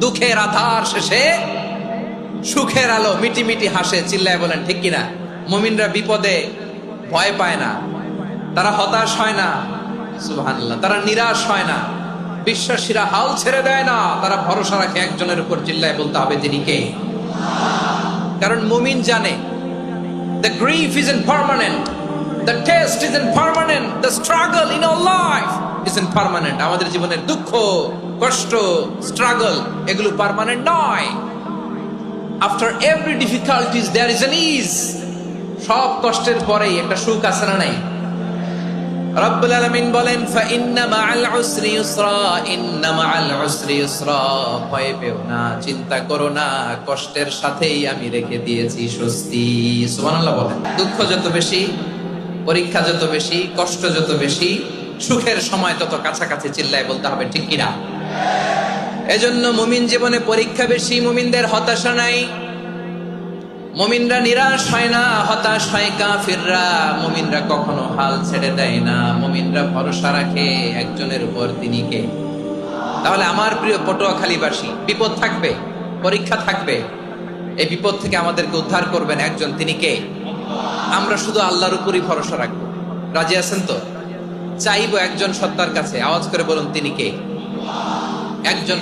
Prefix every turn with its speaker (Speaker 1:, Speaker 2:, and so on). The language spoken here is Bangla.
Speaker 1: দুঃখের আধার শেষে সুখের আলো মিটি মিটি হাসে, চিল্লায় বলেন, ঠিক কিনা? মুমিনরা বিপদে ভয় পায় না। তারা হতাশ হয় না। তারা নিরাশ হয় না। বিশ্বাসীরা হাল ছেড়ে দেয় না। তারা ভরসা রাখে একজনের উপর, চিল্লায় বলতে হবে তিনি কে। কারণ মুমিন জানে, The grief isn't permanent. The test isn't permanent. The struggle in our life isn't permanent. আমাদের জীবনের দুঃখ কষ্ট স্ট্রাগল এগুলো পারমানেন্ট নয়। After every difficulties there is an ease সব কষ্টের পরেই একটা সুখ আছে না নাই? রব্বুল আলামিন বলেন ফাইন্না মাআল উসরি ইউসরা ইন্না মাআল উসরি ইউসরা। ভয় পেও না, চিন্তা করো না, কষ্টের সাথেই আমি রেখে দিয়েছি স্বস্তি। সুবহানাল্লাহ বলেন। দুঃখ যত বেশি, পরীক্ষা যত বেশি, কষ্ট যত বেশি, সুখের সময় তত কাছাকাছি চিল্লায় বলতে হবে, ঠিক কিনা? এজন্য মুমিন জীবনে পরীক্ষা বেশি, মুমিনদের হতাশা নাই। মুমিনরা নিরাশ হয় না, হতাশ হয় কাফিররা। মুমিনরা কখনো হাল ছেড়ে দেয় না। মুমিনরা ভরসা রাখে একজনের উপর তিনি কে। তাহলে আমার প্রিয় পটুয়াখালীবাসী, বিপদ থাকবে, পরীক্ষা থাকবে। এই বিপদ থেকে আমাদেরকে উদ্ধার করবেন একজন, তিনি কে? আমরা শুধু আল্লাহর উপরই ভরসা রাখব। রাজি আছেন তো? চাইব একজন সত্তার কাছে। আওয়াজ করে বলুন, তিনি কে? একজন